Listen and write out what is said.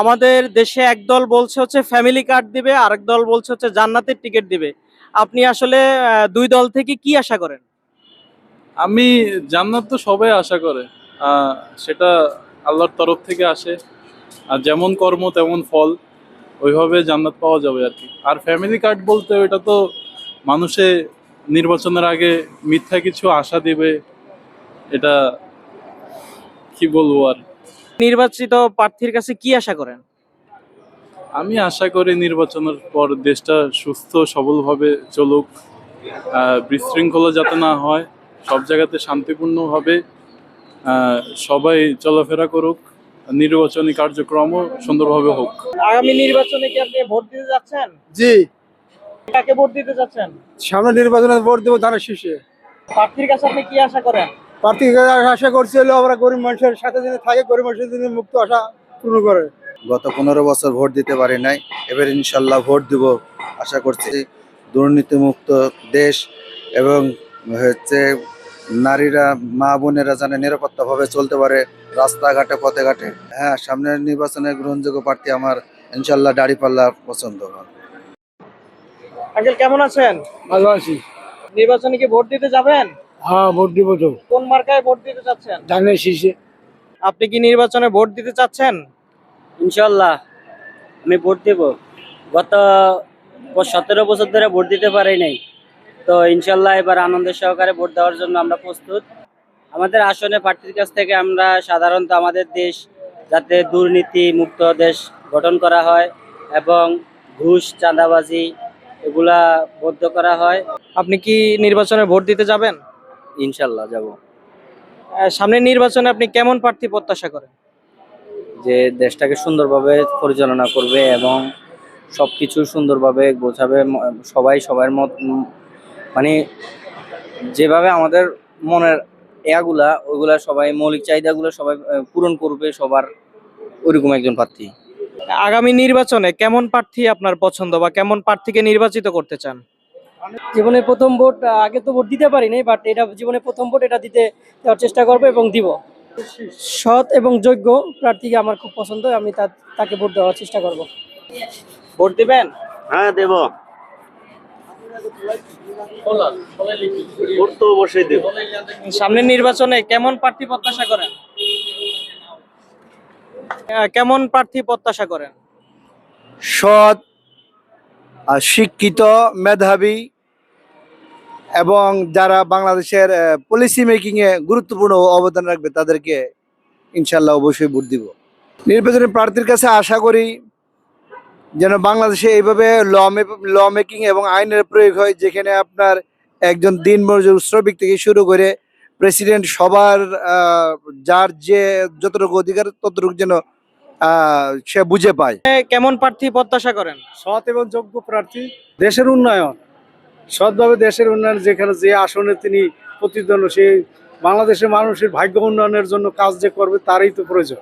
আমাদের দেশে একদল বলছে হচ্ছে ফ্যামিলি কার্ড দিবে, আরেক দল বলছে হচ্ছে জান্নাতের টিকিট দিবে। আপনি আসলে দুই দল থেকে কি আশা করেন? আমি জান্নাত তো সবাই আশা করে। সেটা আল্লাহর তরফ থেকে আসে। আর যেমন কর্ম, তেমন ফল, ওইভাবে জান্নাত পাওয়া যাবে আর কি। আর ফ্যামিলি কার্ড বলতে ওইটা তো মানুষে নির্বাচনের আগে মিথ্যা কিছু আশা দিবে, এটা কি বলব আর? নির্বাচিত প্রার্থীর কাছে কি আশা করেন? আমি আশা করি নির্বাচনের পর দেশটা সুস্থ সবলভাবে চলুক। বিশৃঙ্খলা যাতে না হয় সব জায়গাতে শান্তিপূর্ণভাবে সবাই চলাফেরা করুক নির্বাচনী কার্যক্রমও সুন্দরভাবে হোক। আগামী নির্বাচনে কি আপনি ভোট দিতে যাচ্ছেন? জি। কাকে ভোট দিতে যাচ্ছেন? সামনে নির্বাচনে ভোট দেবো ধানের শীর্ষে প্রার্থীর কাছে আপনি কি আশা করেন? প্রার্থী আশা করছি হলো আমরা গরিব মানুষের সাথে যিনি থাকে গরিব মানুষের যিনি মুক্ত আশা পূর্ণ করে। গত পনেরো বছর ভোট দিতে পারি নাই এবার ইনশাল্লাহ ভোট দিব। আশা করছি দুর্নীতিমুক্ত দেশ এবং হচ্ছে নারীরা মা বোনেরা যেন নিরাপত্তাভাবে চলতে পারে রাস্তাঘাটে পথে ঘাটে হ্যাঁ সামনের নির্বাচনে গ্রহণযোগ্য প্রার্থী আমার ইনশাল্লাহ দাড়িপাল্লা পছন্দ আমার আঙ্কেল কেমন আছেন? ভালো আছি। নির্বাচনে কি ভোট দিতে যাবেন? হ্যাঁ ভোট দিব তো। কোন মার্কায় ভোট দিতে চাচ্ছেন? ধানের আপনি কি নির্বাচনে ভোট দিতে চাচ্ছেন? ইনশাল্লাহ আমি ভোট দেব। গত সতেরো বছর ধরে ভোট দিতে পারি নাই। তো ইনশাল্লাহ এবার আনন্দের সহকারে ভোট দেওয়ার জন্য আমরা প্রস্তুত। আমাদের আসনে প্রার্থীর কাছ থেকে আমরা সাধারণত আমাদের দেশ যাতে দুর্নীতি মুক্ত দেশ গঠন করা হয় এবং ঘুষ চাঁদাবাজি এগুলা বদ্ধ করা হয়। আপনি কি নির্বাচনে ভোট দিতে যাবেন? ইনশাল্লাহ যাব। আহ, সামনের নির্বাচনে আপনি কেমন প্রার্থী প্রত্যাশা করেন? যে দেশটাকে সুন্দরভাবে পরিচালনা করবে এবং সব কিছু সুন্দরভাবে গোছাবে সবাই সবার মত মানে যেভাবে আমাদের মনের এয়াগুলা ওইগুলা সবাই মৌলিক চাহিদাগুলো সবাই পূরণ করবে সবার ওইরকম একজন প্রার্থী। আগামী নির্বাচনে কেমন প্রার্থী আপনার পছন্দ বা কেমন প্রার্থীকে নির্বাচিত করতে চান? জীবনের প্রথম ভোট আগে তো ভোট দিতে পারিনি বাট এটা জীবনের প্রথম ভোট এটা দিতে দেওয়ার চেষ্টা করব এবং দিব। সৎ এবং যোগ্য প্রার্থীকে আমার খুব পছন্দ আমি তাকে ভোট দেওয়ার চেষ্টা করব। ভোট দিবেন? হ্যাঁ দেব। ভোট তো অবশ্যই দেব। সামনের নির্বাচনে কেমন প্রার্থী প্রত্যাশা করেন? কেমন প্রার্থী প্রত্যাশা করেন? সৎ শিক্ষিত মেধাবী এবং যারা বাংলাদেশের পলিসি মেকিংয়ে গুরুত্বপূর্ণ অবদান রাখবে তাদেরকে ইনশাল্লাহ অবশ্যই ভোট দিব। নির্বাচনী প্রার্থীর কাছে আশা করি যেন বাংলাদেশে এইভাবে ল ল মেকিং এবং আইনের প্রয়োগ হয়, যেখানে আপনার একজন দিন মজুর শ্রমিক থেকে শুরু করে প্রেসিডেন্ট সবার যার যে যতটুকু অধিকার ততটুকু যেন সে বুঝে পায়। কেমন প্রার্থী প্রত্যাশা করেন? সৎ এবং যোগ্য প্রার্থী। দেশের উন্নয়ন। সৎভাবে দেশের উন্নয়ন যেখানে যে আসনে তিনি প্রতিদ্বন্দ্ব সেই বাংলাদেশের মানুষের ভাগ্য উন্নয়নের জন্য কাজ যে করবে তারই তো প্রয়োজন।